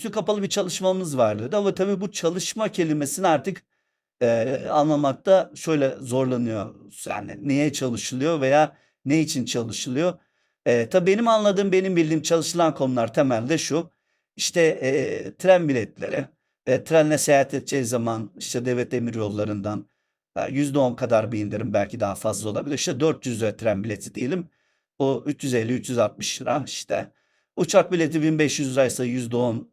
üstü kapalı bir çalışmamız vardı. Ama tabii bu çalışma kelimesini artık e, anlamakta şöyle zorlanıyor. Yani neye çalışılıyor veya ne için çalışılıyor? E, tabii benim anladığım, benim bildiğim çalışılan konular temelde şu. İşte e, tren biletleri, e, trenle seyahat edeceği zaman işte devlet demir yollarından e, %10 kadar bir indirim belki daha fazla olabilir. İşte 400 lira tren bileti diyelim. O 350-360 lira işte. Uçak bileti 1500 liraysa %10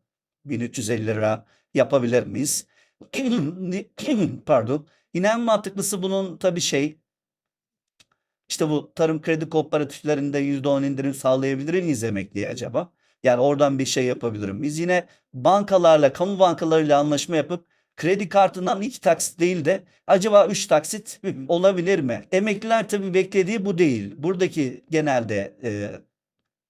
1350 lira yapabilir miyiz? Pardon. Yine en mantıklısı bunun tabii şey işte bu tarım kredi kooperatiflerinde %10 indirim sağlayabilir miyiz emekliye acaba? Yani oradan bir şey yapabilir miyiz? Yine bankalarla, kamu bankalarıyla anlaşma yapıp kredi kartından iki taksit değil de acaba üç taksit olabilir mi? Emekliler tabii beklediği bu değil. Buradaki genelde e,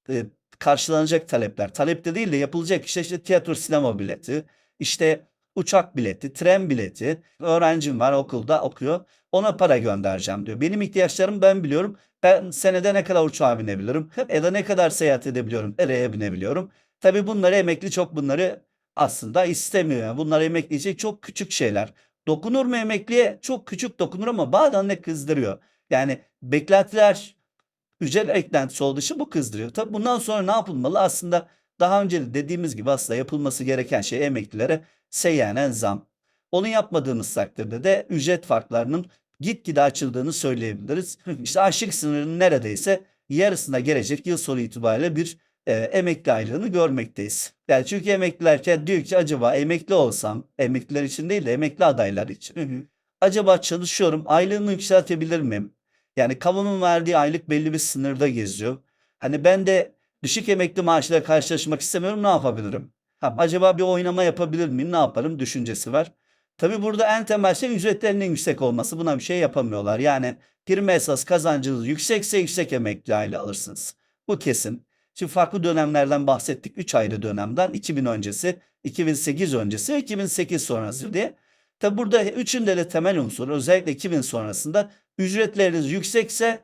e, karşılanacak talepler. Talepte değil de yapılacak işte, işte tiyatro sinema bileti, işte uçak bileti, tren bileti. Öğrencim var okulda okuyor. Ona para göndereceğim diyor. Benim ihtiyaçlarım ben biliyorum. Ben senede ne kadar uçağa binebilirim? Ya da ne kadar seyahat edebiliyorum? Nereye binebiliyorum? Tabii bunları emekli çok bunları aslında istemiyor. Yani bunlar için çok küçük şeyler. Dokunur mu emekliye? Çok küçük dokunur ama bazen de kızdırıyor. Yani beklentiler ücret eklentisi olduğu için bu kızdırıyor. Tabii bundan sonra ne yapılmalı? Aslında daha önce de dediğimiz gibi aslında yapılması gereken şey emeklilere seyyanen zam. Onu yapmadığımız takdirde de ücret farklarının gitgide açıldığını söyleyebiliriz. İşte açlık sınırının neredeyse yarısına gelecek yıl sonu itibariyle bir e, emekli aylığını görmekteyiz. Yani çünkü emekliler diyor ki acaba emekli olsam, emekliler için değil de emekli adaylar için. acaba çalışıyorum, aylığımı yükseltebilir miyim? Yani kamunun verdiği aylık belli bir sınırda geziyor. Hani ben de düşük emekli maaşıyla karşılaşmak istemiyorum ne yapabilirim? Ha, acaba bir oynama yapabilir miyim? Ne yaparım? Düşüncesi var. Tabii burada en temel şey ücretlerin en yüksek olması. Buna bir şey yapamıyorlar. Yani prime esas kazancınız yüksekse yüksek emekli aile alırsınız. Bu kesin. Şimdi farklı dönemlerden bahsettik. 3 ayrı dönemden. 2000 öncesi, 2008 öncesi ve 2008 sonrası diye. Tabi burada üçünde de temel unsur özellikle 2000 sonrasında ücretleriniz yüksekse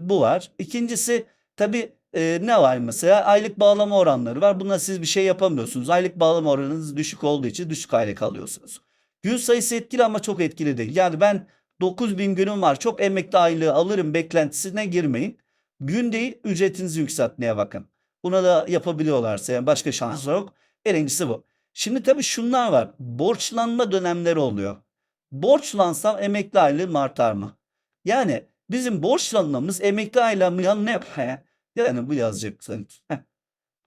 bu var. İkincisi tabi e, ne var mesela aylık bağlama oranları var. Buna siz bir şey yapamıyorsunuz. Aylık bağlama oranınız düşük olduğu için düşük aylık alıyorsunuz. Gün sayısı etkili ama çok etkili değil. Yani ben 9000 günüm var çok emekli aylığı alırım beklentisine girmeyin. Gün değil ücretinizi yükseltmeye bakın. Buna da yapabiliyorlarsa yani başka şans yok. Birincisi bu. Şimdi tabii şunlar var. Borçlanma dönemleri oluyor. Borçlansam emekli aylığım artar mı? Yani bizim borçlanmamız emekli aylığımla ne yapar? Yani bu yazacaksın.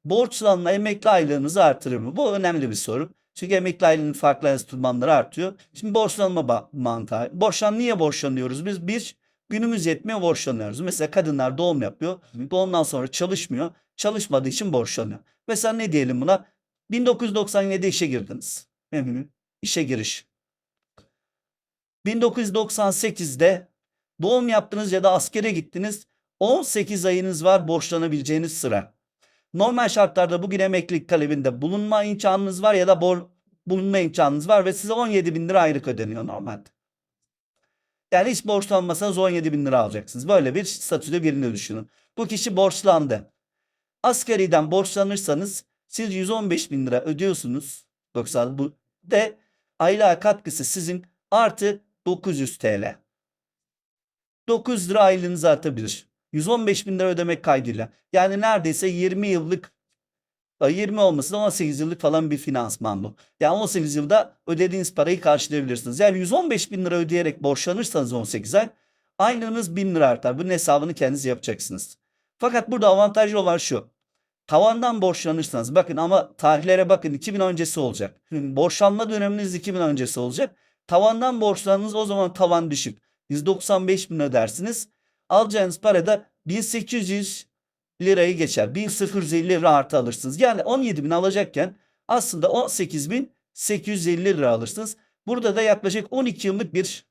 Borçlanma emekli aylığınızı artırır mı? Bu önemli bir soru. Çünkü emekli aylığının farklı enstrümanları artıyor. Şimdi borçlanma mantığı. Borçlan niye borçlanıyoruz? Biz bir günümüz yetmiyor borçlanıyoruz. Mesela kadınlar doğum yapıyor. Doğumdan sonra çalışmıyor. Çalışmadığı için borçlanıyor. Mesela ne diyelim buna? 1997'de işe girdiniz. İşe giriş. 1998'de doğum yaptınız ya da askere gittiniz. 18 ayınız var borçlanabileceğiniz sıra. Normal şartlarda bugün emeklilik talebinde bulunma imkanınız var ya da bor bulunma imkanınız var ve size 17 bin lira aylık ödeniyor normalde. Yani hiç borçlanmasanız 17 bin lira alacaksınız. Böyle bir statüde birini düşünün. Bu kişi borçlandı. Askeriden borçlanırsanız siz 115 bin lira ödüyorsunuz. 90 bu de aylığa katkısı sizin artı 900 TL. 9 lira aylığınız artabilir. 115 bin lira ödemek kaydıyla. Yani neredeyse 20 yıllık 20 olması da 18 yıllık falan bir finansman bu. Yani 18 yılda ödediğiniz parayı karşılayabilirsiniz. Yani 115 bin lira ödeyerek borçlanırsanız 18 ay aylığınız 1000 lira artar. Bunun hesabını kendiniz yapacaksınız. Fakat burada avantajlı olan şu. Tavandan borçlanırsanız bakın ama tarihlere bakın 2000 öncesi olacak. Şimdi borçlanma döneminiz 2000 öncesi olacak. Tavandan borçlanınız o zaman tavan düşük. 195 bin ödersiniz. Alacağınız para da 1800 lirayı geçer. 1850 lira artı alırsınız. Yani 17 bin alacakken aslında 18 bin 850 lira alırsınız. Burada da yaklaşık 12 yıllık bir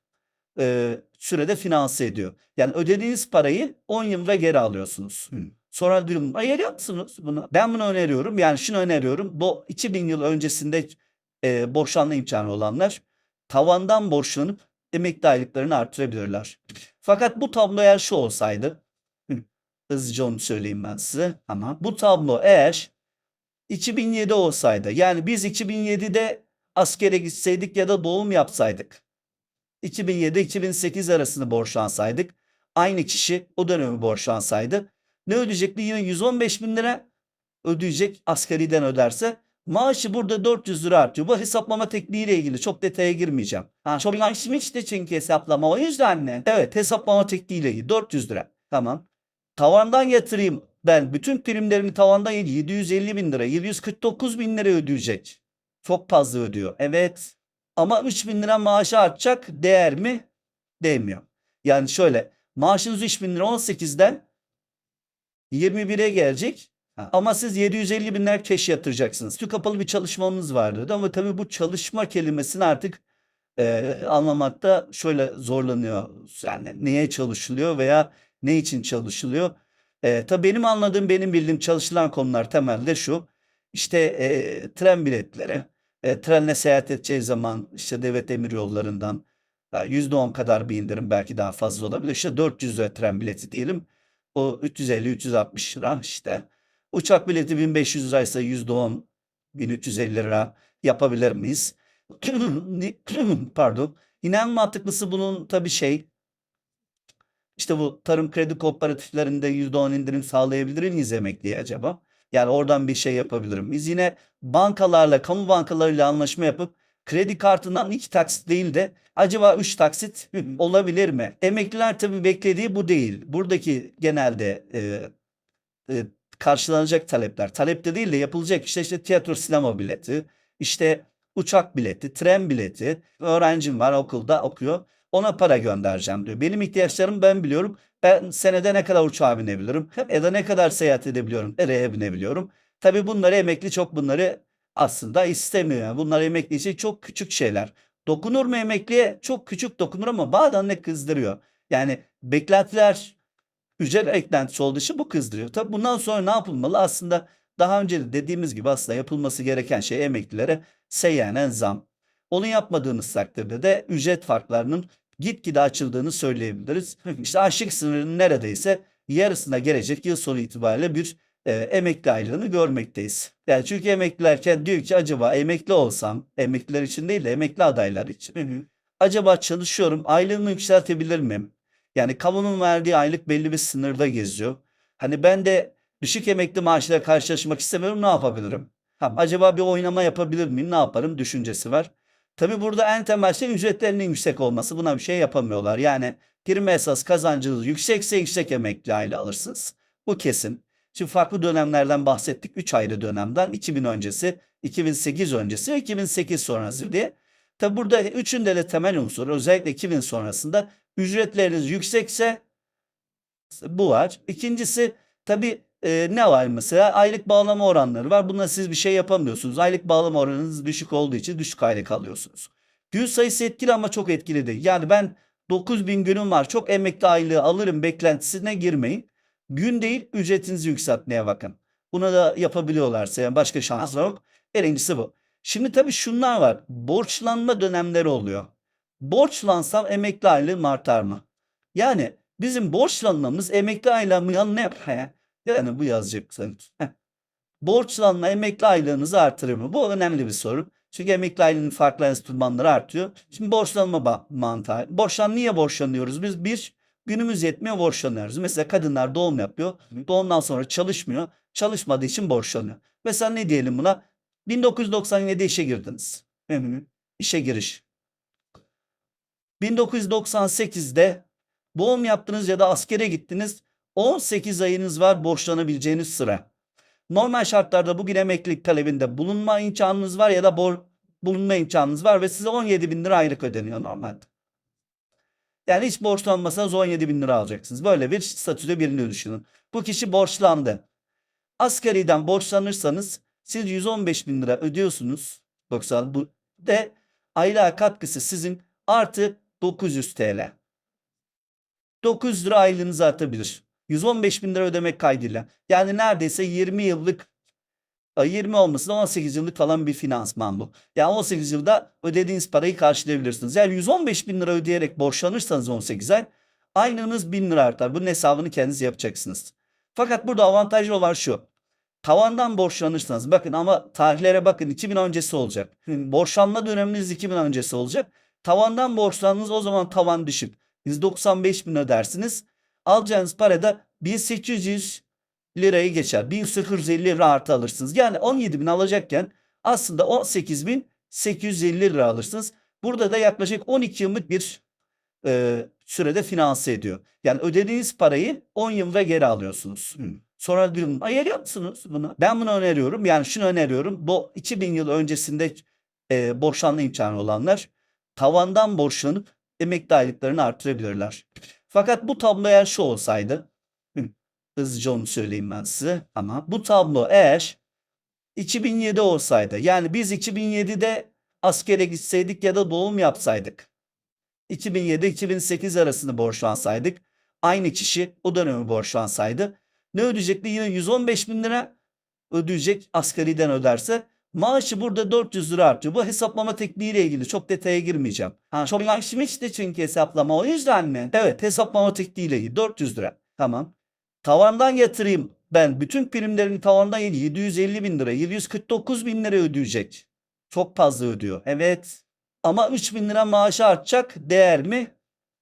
e, sürede finanse ediyor. Yani ödediğiniz parayı 10 yılda geri alıyorsunuz. Hmm. Sonra diyorum ayırıyor musunuz bunu? Ben bunu öneriyorum. Yani şunu öneriyorum. Bu 2000 yıl öncesinde e, borçlanma imkanı olanlar tavandan borçlanıp emekli aylıklarını artırabilirler. Fakat bu tablo eğer şu olsaydı hızlıca onu söyleyeyim ben size ama bu tablo eğer 2007 olsaydı yani biz 2007'de askere gitseydik ya da doğum yapsaydık 2007-2008 arasını borçlansaydık aynı kişi o dönemi borçlansaydı ne ödeyecekti? Yine 115 bin lira ödeyecek askeriden öderse. Maaşı burada 400 lira artıyor. Bu hesaplama tekniğiyle ilgili çok detaya girmeyeceğim. Ha, çok işte çünkü hesaplama o yüzden ne? Evet hesaplama tekniğiyle ilgili 400 lira. Tamam. Tavandan yatırayım ben bütün primlerimi tavandan 750 bin lira 749 bin lira ödeyecek. Çok fazla ödüyor. Evet. Ama 3 bin lira maaşı artacak değer mi? Değmiyor. Yani şöyle maaşınız 3 bin lira 18'den 21'e gelecek. Ama siz 750 bin lira keş yatıracaksınız. Şu kapalı bir çalışmamız vardı. Ama tabii bu çalışma kelimesini artık e, anlamakta şöyle zorlanıyor. Yani neye çalışılıyor veya ne için çalışılıyor? E, tabii benim anladığım, benim bildiğim çalışılan konular temelde şu. İşte e, tren biletleri, e, trenle seyahat edeceği zaman işte devlet demir yollarından %10 kadar bir indirim belki daha fazla olabilir. İşte 400 lira tren bileti diyelim. O 350-360 lira işte. Uçak bileti 1500 liraysa %10 1350 lira yapabilir miyiz? Pardon. Yine en mantıklısı bunun tabii şey işte bu tarım kredi kooperatiflerinde %10 indirim sağlayabilir miyiz emekliye acaba? Yani oradan bir şey yapabilir miyiz? Yine bankalarla, kamu bankalarıyla anlaşma yapıp kredi kartından iki taksit değil de acaba üç taksit olabilir mi? Emekliler tabii beklediği bu değil. Buradaki genelde e, e, karşılanacak talepler. Talepte değil de yapılacak işte, işte tiyatro sinema bileti, işte uçak bileti, tren bileti. Öğrencim var okulda okuyor. Ona para göndereceğim diyor. Benim ihtiyaçlarım ben biliyorum. Ben senede ne kadar uçağa binebilirim? Ya da ne kadar seyahat edebiliyorum? Nereye binebiliyorum? Tabii bunları emekli çok bunları aslında istemiyor. Yani bunlar emekli için çok küçük şeyler. Dokunur mu emekliye? Çok küçük dokunur ama bazen ne kızdırıyor. Yani beklentiler ücret eklentisi olduğu için bu kızdırıyor. Tabii bundan sonra ne yapılmalı? Aslında daha önce de dediğimiz gibi aslında yapılması gereken şey emeklilere seyyanen zam. Onu yapmadığınız takdirde de ücret farklarının gitgide açıldığını söyleyebiliriz. İşte açlık sınırının neredeyse yarısına gelecek yıl sonu itibariyle bir e, emekli aylığını görmekteyiz. Yani çünkü emeklilerken diyor ki acaba emekli olsam, emekliler için değil de emekli adaylar için. acaba çalışıyorum, aylığımı yükseltebilir miyim? Yani kamunun verdiği aylık belli bir sınırda geziyor. Hani ben de düşük emekli maaşıyla karşılaşmak istemiyorum ne yapabilirim? Ha, acaba bir oynama yapabilir miyim ne yaparım düşüncesi var. Tabi burada en temel şey ücretlerinin yüksek olması. Buna bir şey yapamıyorlar. Yani prim esas kazancınız yüksekse yüksek emekli aile alırsınız. Bu kesin. Şimdi farklı dönemlerden bahsettik. 3 ayrı dönemden 2000 öncesi, 2008 öncesi ve 2008 sonrası diye. Tabi burada üçünde de temel unsur özellikle 2000 sonrasında ücretleriniz yüksekse bu var. İkincisi tabi e, ne var mesela aylık bağlama oranları var. Buna siz bir şey yapamıyorsunuz. Aylık bağlama oranınız düşük olduğu için düşük aylık alıyorsunuz. Gün sayısı etkili ama çok etkili değil. Yani ben 9000 günüm var çok emekli aylığı alırım beklentisine girmeyin. Gün değil ücretinizi yükseltmeye bakın. Buna da yapabiliyorlarsa yani başka şans yok. Birincisi bu. Şimdi tabii şunlar var. Borçlanma dönemleri oluyor. Borçlansam emekli aylığım artar mı? Yani bizim borçlanmamız emekli aylığımı yanına. Yani bu yazacak sanki. Borçlanma emekli aylığınızı artırır mı? Bu önemli bir soru. Çünkü emekli aylığının farklı enstrümanları artıyor. Şimdi borçlanma mantığı. Borçlan niye borçlanıyoruz? Biz bir günümüz yetmiyor borçlanıyoruz. Mesela kadınlar doğum yapıyor. Doğumdan sonra çalışmıyor. Çalışmadığı için borçlanıyor. Mesela ne diyelim buna? 1997'de işe girdiniz. İşe giriş. 1998'de doğum yaptınız ya da askere gittiniz. 18 ayınız var borçlanabileceğiniz sıra. Normal şartlarda bugün emeklilik talebinde bulunma imkanınız var ya da bor bulunma imkanınız var ve size 17 bin lira aylık ödeniyor normalde. Yani hiç borçlanmasanız 17 bin lira alacaksınız. Böyle bir statüde birini düşünün. Bu kişi borçlandı. Asgariden borçlanırsanız siz 115 bin lira ödüyorsunuz. 90 bu de aylığa katkısı sizin artı 900 TL. 900 lira aylığınızı artabilir. 115 bin lira ödemek kaydıyla. Yani neredeyse 20 yıllık 20 olması da 18 yıllık falan bir finansman bu. Yani 18 yılda ödediğiniz parayı karşılayabilirsiniz. Yani 115 bin lira ödeyerek borçlanırsanız 18 ay aynınız 1000 lira artar. Bunun hesabını kendiniz yapacaksınız. Fakat burada avantajlı olan şu. tavandan borçlanırsanız bakın ama tarihlere bakın 2000 öncesi olacak. Borçlanma döneminiz 2000 öncesi olacak. Tavandan borçlandınız o zaman tavan düşük. 195 bin ödersiniz. Alacağınız para da 1800 lirayı geçer. 1850 lira artı alırsınız. Yani 17 bin alacakken aslında 18 bin 850 lira alırsınız. Burada da yaklaşık 12 yıllık bir e, sürede finanse ediyor. Yani ödediğiniz parayı 10 yılda geri alıyorsunuz. Sonra diyorum hayır yapsınız bunu. Ben bunu öneriyorum. Yani şunu öneriyorum. Bu 2000 yıl öncesinde e, borçlanma imkanı olanlar tavandan borçlanıp emekli aylıklarını artırabilirler. Fakat bu tablo eğer şu olsaydı hızlıca onu söyleyeyim ben size ama bu tablo eğer 2007 olsaydı yani biz 2007'de askere gitseydik ya da doğum yapsaydık 2007-2008 arasında borçlansaydık aynı kişi o dönemi borçlansaydı ne ödeyecekti? Yine 115 bin lira ödeyecek asgariden öderse. Maaşı burada 400 lira artıyor. Bu hesaplama tekniğiyle ilgili çok detaya girmeyeceğim. Ha, çok yaşmıştı çünkü hesaplama o yüzden mi? Evet hesaplama tekniğiyle ilgili 400 lira. Tamam. Tavandan yatırayım ben bütün primlerin tavandan 750 bin lira 749 bin lira ödeyecek. Çok fazla ödüyor. Evet. Ama 3 bin lira maaşı artacak değer mi?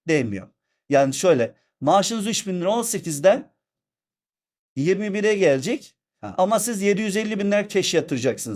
Değmiyor. Yani şöyle maaşınız 3 bin lira 18'den 21'e gelecek. Ama siz 750 bin lira keş yatıracaksınız.